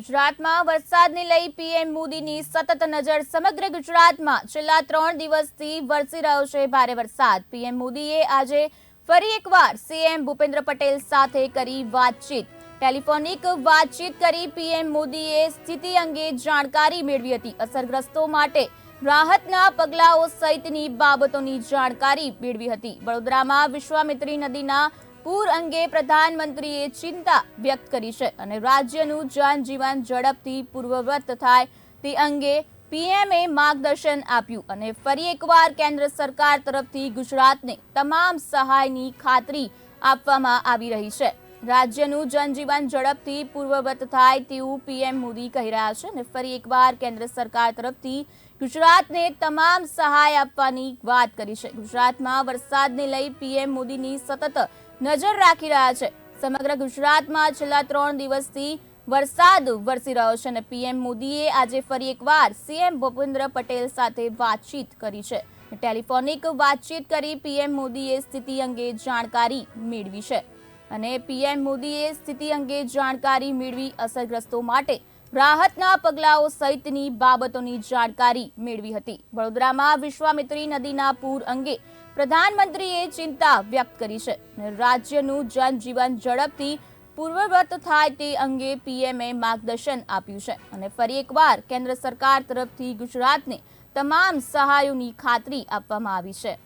ગુજરાતમાં વરસાદને લઈ પીએમ મોદીની સતત નજર સમગ્ર ગુજરાતમાં છેલ્લા ત્રણ દિવસથી વરસી રહ્યો છે ભારે વરસાદ. પીએમ મોદીએ આજે ફરી એકવાર સીએમ ભૂપેન્દ્ર પટેલ સાથે કરી વાતચીત. ટેલિફોનિક વાતચીત કરી પીએમ મોદીએ સ્થિતિ અંગે જાણકારી મેળવી હતી. અસરગ્રસ્તો માટે રાહતના પગલાઓ સહિતની બાબતોની જાણકારી મેળવી હતી. વડોદરામાં વિશ્વામિત્રી નદીના પૂર અંગે પ્રધાનમંત્રીએ ચિંતા વ્યક્ત કરી છે અને રાજ્યનું જનજીવન ઝડપથી પૂર્વવત થાય તે અંગે પીએમએ માર્ગદર્શન આપ્યું અને ફરી એકવાર કેન્દ્ર સરકાર તરફથી ગુજરાતને તમામ સહાયની ખાતરી આપવામાં આવી રહી છે. રાજ્યનું જનજીવન ઝડપથી પૂર્વવત થાય તેવું પીએમ મોદી કહી રહ્યા છે અને ફરી એકવાર કેન્દ્ર સરકાર તરફથી ગુજરાતને તમામ સહાય આપવાની વાત કરી છે. ગુજરાતમાં વરસાદને લઈ પીએમ મોદીની સતત નજર રાખી રહ્યા છે. સમગ્ર ગુજરાતમાં છેલ્લા ત્રણ દિવસથી વરસાદ વરસી રહ્યો છે અને પીએમ મોદીએ આજે ફરી એકવાર સીએમ ભૂપેન્દ્ર પટેલ સાથે વાતચીત કરી છે. ટેલિફોનિક વાતચીત કરી પીએમ મોદીએ સ્થિતિ અંગે જાણકારી મેળવી છે. અને પીએમ મોદીએ સ્થિતિ અંગે જાણકારી મેળવી અસરગ્રસ્તો માટે રાહતના પગલાઓ સહિતની બાબતોની જાણકારી મેળવી હતી. વડોદરામાં વિશ્વામિત્રી નદીના પૂર અંગે પ્રધાનમંત્રીએ ચિંતા વ્યક્ત કરી છે અને રાજ્યનું જનજીવન ઝડપથી પૂર્વવત થાય તે અંગે પીએમએ માર્ગદર્શન આપ્યું છે અને ફરી એકવાર કેન્દ્ર સરકાર તરફથી ગુજરાતને તમામ સહાયોની ખાતરી આપવામાં આવી છે.